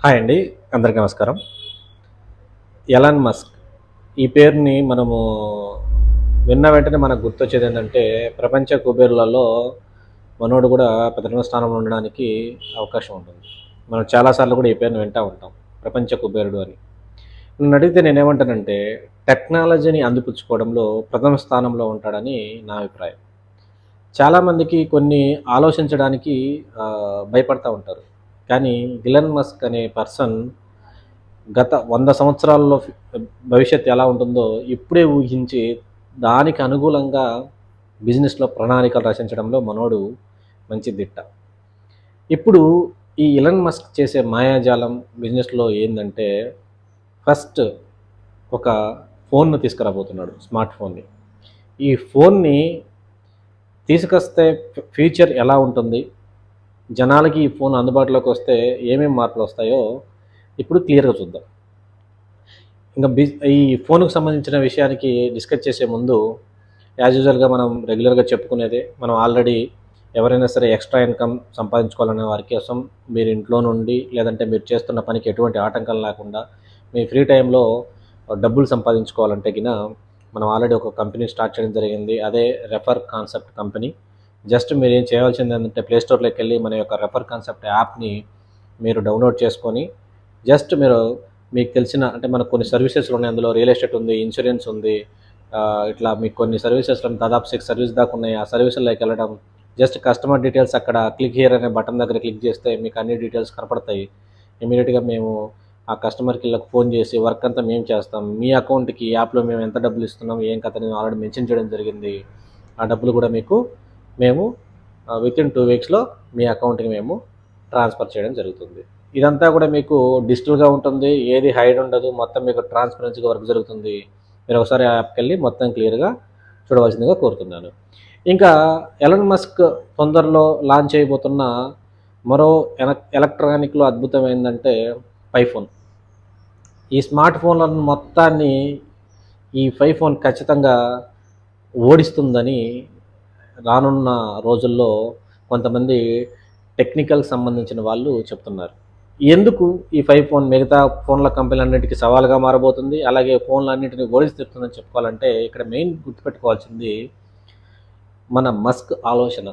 Hi అండి అందరికీ నమస్కారం. ఎలాన్ మస్క్ ఈ పేరుని మనము విన్న వెంటనే మనకు గుర్తొచ్చేది ఏంటంటే ప్రపంచ కుబేరులలో మనోడు కూడా ప్రథమ స్థానంలో ఉండడానికి అవకాశం ఉంటుంది. మనం చాలాసార్లు కూడా ఈ పేరుని వింటూ ఉంటాం ప్రపంచ కుబేరుడు అని. నన్ను అడిగితే నేనేమంటానంటే టెక్నాలజీని అందిపుచ్చుకోవడంలో ప్రథమ స్థానంలో ఉంటాడని నా అభిప్రాయం. చాలామందికి కొన్ని ఆలోచించడానికి భయపడతూ భయపడతా ఉంటారు. కానీ గిలన్ మస్క్ అనే పర్సన్ గత వంద సంవత్సరాల్లో భవిష్యత్తు ఎలా ఉంటుందో ఇప్పుడే ఊహించి దానికి అనుకూలంగా బిజినెస్లో ప్రణాళికలు రచించడంలో మనోడు మంచి దిట్ట. ఇప్పుడు ఈ ఇలన్ మస్క్ చేసే మాయాజాలం బిజినెస్లో ఏంటంటే ఫస్ట్ ఒక ఫోన్ను తీసుకురాబోతున్నాడు స్మార్ట్ ఫోన్ని ఈ ఫోన్ని తీసుకొస్తే ఫ్యూచర్ ఎలా ఉంటుంది? జనాలకి ఈ ఫోన్ అందుబాటులోకి వస్తే ఏమేమి మార్పులు వస్తాయో ఇప్పుడు క్లియర్గా చూద్దాం. ఇంకా బి ఈ ఫోన్కు సంబంధించిన విషయానికి డిస్కస్ చేసే ముందు యాజ్ యూజువల్గా మనం రెగ్యులర్గా చెప్పుకునేదే మనం ఆల్రెడీ ఎవరైనా సరే ఎక్స్ట్రా ఇన్కమ్ సంపాదించుకోవాలనే వారి కోసం మీరు ఇంట్లో నుండి లేదంటే మీరు చేస్తున్న పనికి ఎటువంటి ఆటంకం లేకుండా మీ ఫ్రీ టైంలో డబ్బులు సంపాదించుకోవాలంటే గిన మనం ఆల్రెడీ ఒక కంపెనీ స్టార్ట్ చేయడం జరిగింది. అదే రెఫర్ కాన్సెప్ట్ కంపెనీ. జస్ట్ మీరు ఏం చేయాల్సింది ఏంటంటే ప్లేస్టోర్లోకి వెళ్ళి మన యొక్క రెఫర్ కాన్సెప్ట్ యాప్ని మీరు డౌన్లోడ్ చేసుకొని జస్ట్ మీరు మీకు తెలిసిన అంటే మనకు కొన్ని సర్వీసెస్ ఉన్నాయి. అందులో రియల్ ఎస్టేట్ ఉంది ఇన్సూరెన్స్ ఉంది ఇట్లా మీకు కొన్ని సర్వీసెస్లో దాదాపు సిక్స్ సర్వీస్ దాకా ఉన్నాయి. ఆ సర్వీసుల్లోకి వెళ్ళడం జస్ట్ కస్టమర్ డీటెయిల్స్ అక్కడ క్లిక్ హియర్ అనే బటన్ దగ్గర క్లిక్ చేస్తే మీకు అన్ని డీటెయిల్స్ కనపడతాయి. ఇమీడియట్గా మేము ఆ కస్టమర్కి వీళ్ళకి ఫోన్ చేసి వర్క్ అంతా మేము చేస్తాం. మీ అకౌంట్కి యాప్లో మేము ఎంత డబ్బులు ఇస్తున్నాం ఏం కథ నేను ఆల్రెడీ మెన్షన్ చేయడం జరిగింది. ఆ డబ్బులు కూడా మీకు మేము విత్ ఇన్ టూ వీక్స్లో మీ అకౌంట్కి మేము ట్రాన్స్ఫర్ చేయడం జరుగుతుంది. ఇదంతా కూడా మీకు డిజిటల్గా ఉంటుంది. ఏది హైడ్ ఉండదు. మొత్తం మీకు ట్రాన్స్పరెన్సీగా వర్క్ జరుగుతుంది. మీరు ఒకసారి యాప్కి వెళ్ళి మొత్తం క్లియర్గా చూడవలసిందిగా కోరుతున్నాను. ఇంకా ఎలన్ మస్క్ తొందరలో లాంచ్ చేయబోతున్న మరో ఎలక్ట్రానిక్లో అద్భుతం ఏంటంటే పైఫోన్ ఈ స్మార్ట్ ఫోన్లను మొత్తాన్ని ఈ ఫైవ్ ఫోన్ ఖచ్చితంగా ఓడిస్తుందని రానున్న రోజుల్లో కొంతమంది టెక్నికల్ సంబంధించిన వాళ్ళు చెప్తున్నారు. ఎందుకు ఈ ఫైవ్ ఫోన్ మిగతా ఫోన్ల కంపెనీలన్నింటికి సవాల్గా మారబోతుంది? అలాగే ఫోన్లన్నింటినీ తిప్పుతుందని చెప్పుకోవాలంటే ఇక్కడ మెయిన్ గుర్తుపెట్టుకోవాల్సింది మన మస్క్ ఆలోచన.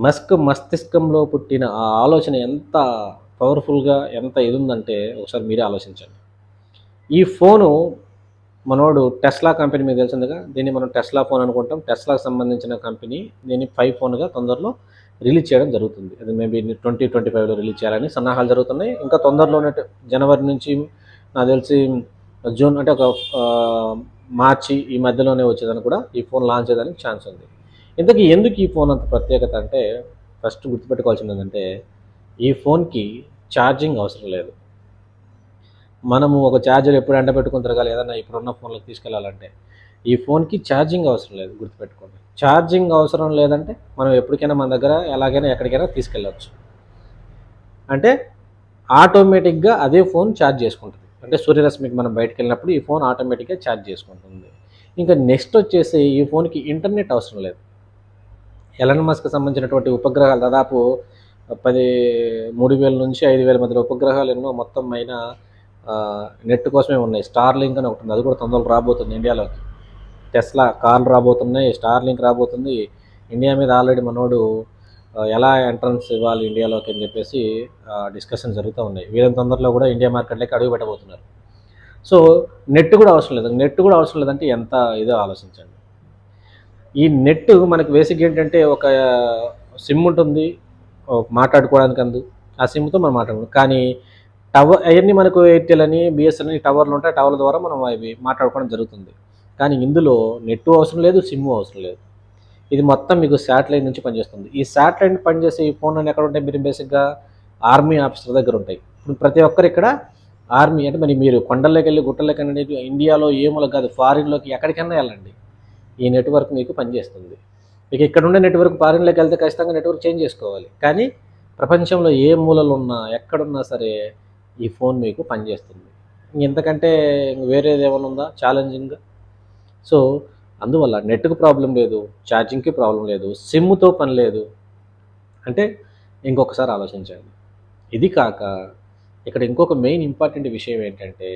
మస్క్ మస్తిష్కంలో పుట్టిన ఆ ఆలోచన ఎంత పవర్ఫుల్గా ఎంత ఇది ఉందంటే ఒకసారి మీరే ఆలోచించండి. ఈ ఫోను మనోడు టెస్లా కంపెనీ మీకు తెలిసిందిగా? దీన్ని మనం టెస్లా ఫోన్ అనుకుంటాం. టెస్లాకి సంబంధించిన కంపెనీ దీన్ని ఫైవ్ ఫోన్గా తొందరలో రిలీజ్ చేయడం జరుగుతుంది. అది మేబీ ట్వంటీ ట్వంటీ ఫైవ్లో రిలీజ్ చేయాలని సన్నాహాలు జరుగుతున్నాయి. ఇంకా తొందరలోనే జనవరి నుంచి నాకు తెలిసి జూన్ అంటే ఒక మార్చి ఈ మధ్యలోనే వచ్చేదని కూడా ఈ ఫోన్ లాంచ్ చేయడానికి ఛాన్స్ ఉంది. ఇంతకీ ఎందుకు ఈ ఫోన్ అంత ప్రత్యేకత అంటే ఫస్ట్ గుర్తుపెట్టుకోవాల్సింది ఏంటంటే ఈ ఫోన్కి ఛార్జింగ్ అవసరం లేదు. మనము ఒక ఛార్జర్ ఎప్పుడు ఎండ పెట్టుకుని తిరగాలి? ఏదన్నా ఇప్పుడున్న ఫోన్లకు తీసుకెళ్ళాలంటే ఈ ఫోన్కి ఛార్జింగ్ అవసరం లేదు గుర్తుపెట్టుకోండి. ఛార్జింగ్ అవసరం లేదంటే మనం ఎప్పటికైనా మన దగ్గర ఎలాగైనా ఎక్కడికైనా తీసుకెళ్ళవచ్చు అంటే ఆటోమేటిక్గా అదే ఫోన్ ఛార్జ్ చేసుకుంటుంది. అంటే సూర్యరశ్మికి మనం బయటకు వెళ్ళినప్పుడు ఈ ఫోన్ ఆటోమేటిక్గా ఛార్జ్ చేసుకుంటుంది. ఇంకా నెక్స్ట్ వచ్చేసి ఈ ఫోన్కి ఇంటర్నెట్ అవసరం లేదు. ఎలన్ మస్క్ సంబంధించినటువంటి ఉపగ్రహాలు దాదాపు పది మూడు వేల నుంచి ఐదు వేల మధ్య ఉపగ్రహాలు ఎన్నో మొత్తం అయినా నెట్ కోసమే ఉన్నాయి. స్టార్ లింక్ అని ఒకటి ఉంది. అది కూడా తొందరలో రాబోతుంది ఇండియాలోకి. టెస్లా కార్లు రాబోతున్నాయి. స్టార్ లింక్ రాబోతుంది. ఇండియా మీద ఆల్రెడీ మనోడు ఎలా ఎంట్రన్స్ ఇవ్వాలి ఇండియాలోకి అని చెప్పేసి డిస్కషన్ జరుగుతూ ఉన్నాయి. వీళ్ళని తొందరలో కూడా ఇండియా మార్కెట్లోకి అడుగు పెట్టబోతున్నారు. సో నెట్ కూడా అవసరం లేదు. నెట్ కూడా అవసరం లేదంటే ఎంత ఇదో ఆలోచించండి. ఈ నెట్ మనకు బేసిక్ ఏంటంటే ఒక సిమ్ ఉంటుంది. మాట్లాడుకోవడానికి అందు ఆ సిమ్తో మనం మాట్లాడుకుంటాం కానీ టవర్ అవన్నీ మనకు ఎయిర్టెల్ అని బిఎస్ఎన్ అని టవర్లు ఉంటాయి టవర్ల ద్వారా మనం అవి మాట్లాడుకోవడం జరుగుతుంది. కానీ ఇందులో నెట్ అవసరం లేదు సిమ్ అవసరం లేదు. ఇది మొత్తం మీకు శాటిలైట్ నుంచి పనిచేస్తుంది. ఈ శాటిలైట్ పనిచేసే ఈ ఫోన్ ఎక్కడ ఉంటాయి? మీరు బేసిక్గా ఆర్మీ ఆఫీసర్ దగ్గర ఉంటాయి. ఇప్పుడు ప్రతి ఒక్కరు ఇక్కడ ఆర్మీ అంటే మరి మీరు కొండల్లోకి వెళ్ళి గుట్టల్లోకి వెళ్ళి ఇండియాలో ఏమో కాదు ఫారిన్లోకి ఎక్కడికైనా వెళ్ళండి. ఈ నెట్వర్క్ మీకు పనిచేస్తుంది. మీకు ఇక్కడ ఉండే నెట్వర్క్ ఫారిన్లోకి వెళ్తే ఖచ్చితంగా నెట్వర్క్ చేంజ్ చేసుకోవాలి. కానీ ప్రపంచంలో ఏ మూలలు ఉన్నా ఎక్కడున్నా సరే ఈ ఫోన్ మీకు పనిచేస్తుంది. ఇంతకంటే వేరేది ఏమైనా ఉందా? ఛాలెంజింగ్ సో అందువల్ల నెట్కి ప్రాబ్లం లేదు ఛార్జింగ్కి ప్రాబ్లం లేదు సిమ్తో పని లేదు. అంటే ఇంకొకసారి ఆలోచించండి. ఇది కాక ఇక్కడ ఇంకొక మెయిన్ ఇంపార్టెంట్ విషయం ఏంటంటే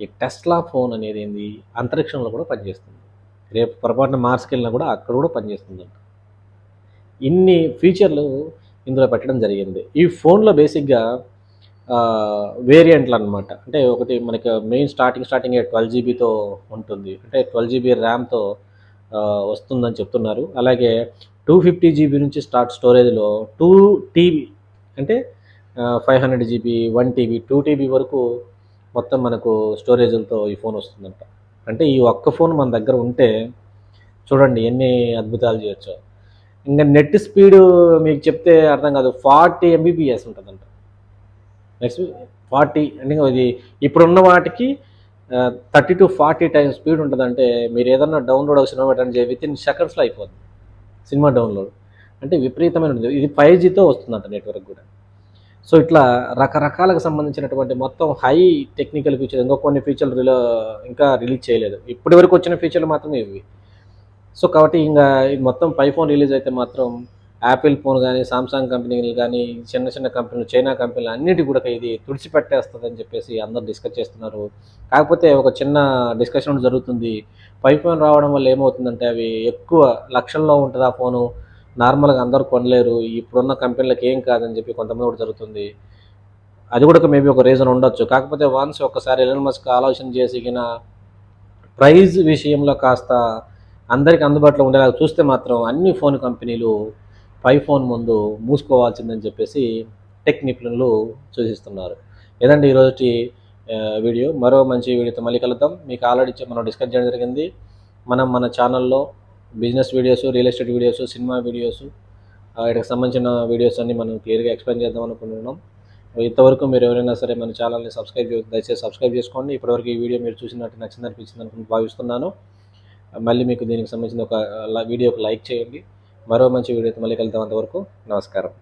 ఈ టెస్లా ఫోన్ అనేది ఏంది? అంతరిక్షంలో కూడా పనిచేస్తుంది. రేపు పొరపాటున మార్స్కి వెళ్ళినా కూడా అక్కడ కూడా పనిచేస్తుందంట. ఇన్ని ఫీచర్లు ఇందులో పెట్టడం జరిగింది. ఈ ఫోన్లో బేసిక్గా వేరియంట్లు అనమాట అంటే ఒకటి మనకి మెయిన్ స్టార్టింగ్ స్టార్టింగ్ ట్వెల్వ్ జీబీతో ఉంటుంది. అంటే ట్వెల్వ్ జీబీ ర్యామ్తో వస్తుందని చెప్తున్నారు. అలాగే టూ ఫిఫ్టీ జీబీ నుంచి స్టార్ట్ స్టోరేజ్లో టూ టీబీ అంటే five hundred GB one TB two TB వరకు మొత్తం మనకు స్టోరేజ్లతో ఈ ఫోన్ వస్తుందంట. అంటే ఈ ఒక్క ఫోన్ మన దగ్గర ఉంటే చూడండి ఎన్ని అద్భుతాలు చేయొచ్చు. ఇంకా నెట్ స్పీడ్ మీకు చెప్తే అర్థం కాదు. ఫార్టీ ఎంబీపీఎస్ ఉంటుందంట. నెక్స్ట్ ఫార్టీ అంటే ఇది ఇప్పుడున్న వాటికి thirty to forty time speed ఉంటుందంటే మీరు ఏదన్నా డౌన్లోడ్ ఒక సినిమా పెట్టండి విత్ ఇన్ సెకండ్స్లో అయిపోద్ది. Cinema download. అంటే విపరీతమైన ఉంటుంది ఇది ఫైవ్ జీతో వస్తుందంట నెట్వర్క్ కూడా. సో ఇట్లా రకరకాలకు సంబంధించినటువంటి మొత్తం హై టెక్నికల్ ఫీచర్ ఇంకా కొన్ని ఫీచర్లు రిలో ఇంకా రిలీజ్ చేయలేదు. ఇప్పటి వరకు వచ్చిన ఫీచర్లు మాత్రమే ఇవి. సో కాబట్టి ఇంకా ఇది మొత్తం పై ఫోన్ రిలీజ్ అయితే మాత్రం యాపిల్ ఫోన్ కానీ సామ్సంగ్ కంపెనీలు కానీ చిన్న చిన్న కంపెనీలు చైనా కంపెనీలు అన్నిటి కూడా ఇది తుడిచిపెట్టేస్తుంది అని చెప్పేసి అందరు డిస్కస్ చేస్తున్నారు. కాకపోతే ఒక చిన్న డిస్కషన్ జరుగుతుంది. పై ఫోన్ రావడం వల్ల ఏమవుతుందంటే అవి ఎక్కువ లక్షల్లో ఉంటుంది ఆ ఫోను. నార్మల్గా అందరూ కొనలేరు. ఇప్పుడున్న కంపెనీలకు ఏం కాదని చెప్పి కొంతమంది కూడా జరుగుతుంది. అది కూడా మేబీ ఒక రీజన్ ఉండొచ్చు. కాకపోతే వన్స్ ఒకసారి ఎలన్ మస్క్ ఆలోచన చేసిన ప్రైజ్ విషయంలో కాస్త అందరికి అందుబాటులో ఉండేలా చూస్తే మాత్రం అన్ని ఫోన్ కంపెనీలు పై ఫోన్ ముందు మూసుకోవాల్సిందని చెప్పేసి టెక్ నిపుణులు సూచిస్తున్నారు. ఏదండి ఈరోజు వీడియో? మరో మంచి వీడియోతో మళ్ళీ కలుద్దాం. మీకు ఆల్రెడీ మనం డిస్కస్ చేయడం జరిగింది. మనం మన ఛానల్లో business videos real estate videos cinema videos వీటికి సంబంధించిన వీడియోస్ అన్ని మనం క్లియర్గా ఎక్స్ప్లెయిన్ చేద్దాం అనుకుంటున్నాం. ఇంతవరకు మీరు ఎవరైనా సరే మన ఛానల్ని సబ్స్క్రైబ్ దయచేసి సబ్స్క్రైబ్ చేసుకోండి. ఇప్పటివరకు ఈ వీడియో మీరు చూసినట్టు నచ్చింది అనిపించింది అనుకుని భావిస్తున్నాను. మళ్ళీ మీకు దీనికి సంబంధించిన ఒక వీడియోకి లైక్ చేయండి. మరో మంచి వీడియోతో మళ్ళీ కలుద్దాం అంతవరకు నమస్కారం.